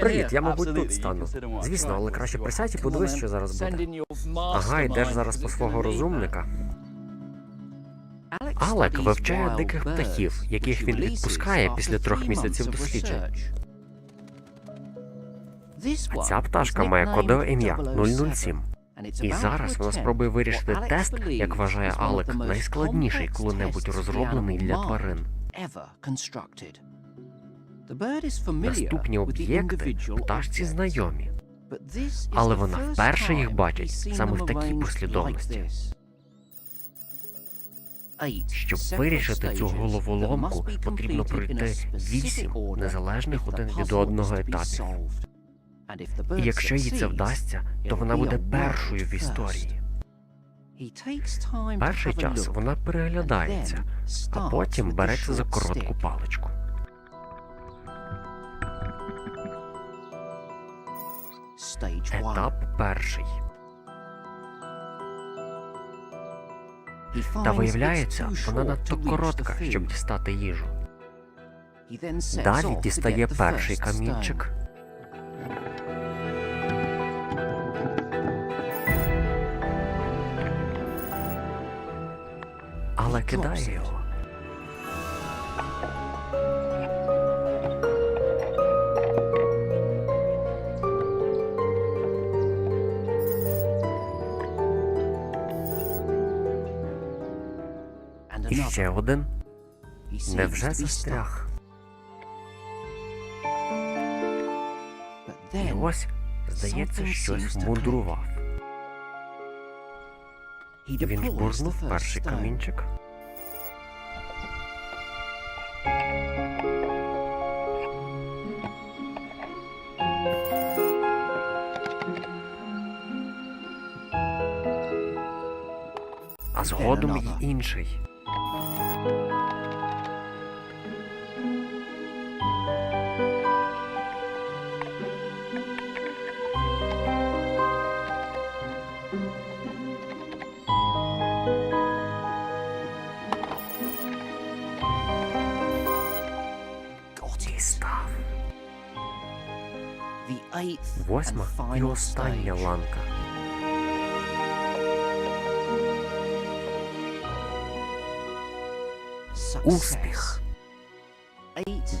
Привіт, я, мабуть, тут стану. Звісно, але краще присядь і подивись, що зараз буде. Ага, йдеш зараз по свого розумника. Алек вивчає диких птахів, яких він відпускає після трьох місяців досліджень. А ця пташка має кодове ім'я 007. І зараз вона спробує вирішити тест, як вважає Алек, найскладніший коли-небудь розроблений для тварин. Наступні об'єкти пташці знайомі, але вона вперше їх бачить саме в такій послідовності. Щоб вирішити цю головоломку, потрібно пройти вісім незалежних один від одного етапів. І якщо їй це вдасться, то вона буде першою в історії. Перший час вона переглядається, а потім береться за коротку паличку. Етап перший. Та виявляється, вона надто коротка, щоб дістати їжу. Далі дістає перший камінчик, але кидає його. І ще один невже застряг. І ось, здається, щось мудрував. Він жбурнув перший камінчик. А згодом й інший. Восьма і остання ланка. Успіх.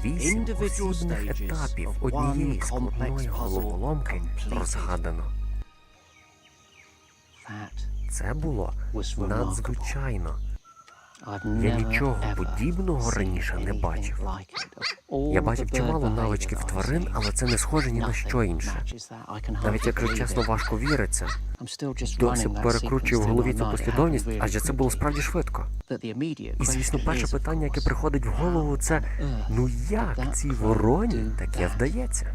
Вісім осібних етапів однієї складної головоломки розгадано. Це було надзвичайно. Я нічого подібного раніше не бачив. Я бачив чимало навичків тварин, але це не схоже ні на що інше. Навіть якщо чесно важко віриться, досі перекручую в голові цю послідовність, адже це було справді швидко. І звісно, перше питання, яке приходить в голову, це ну як цій вороні таке вдається?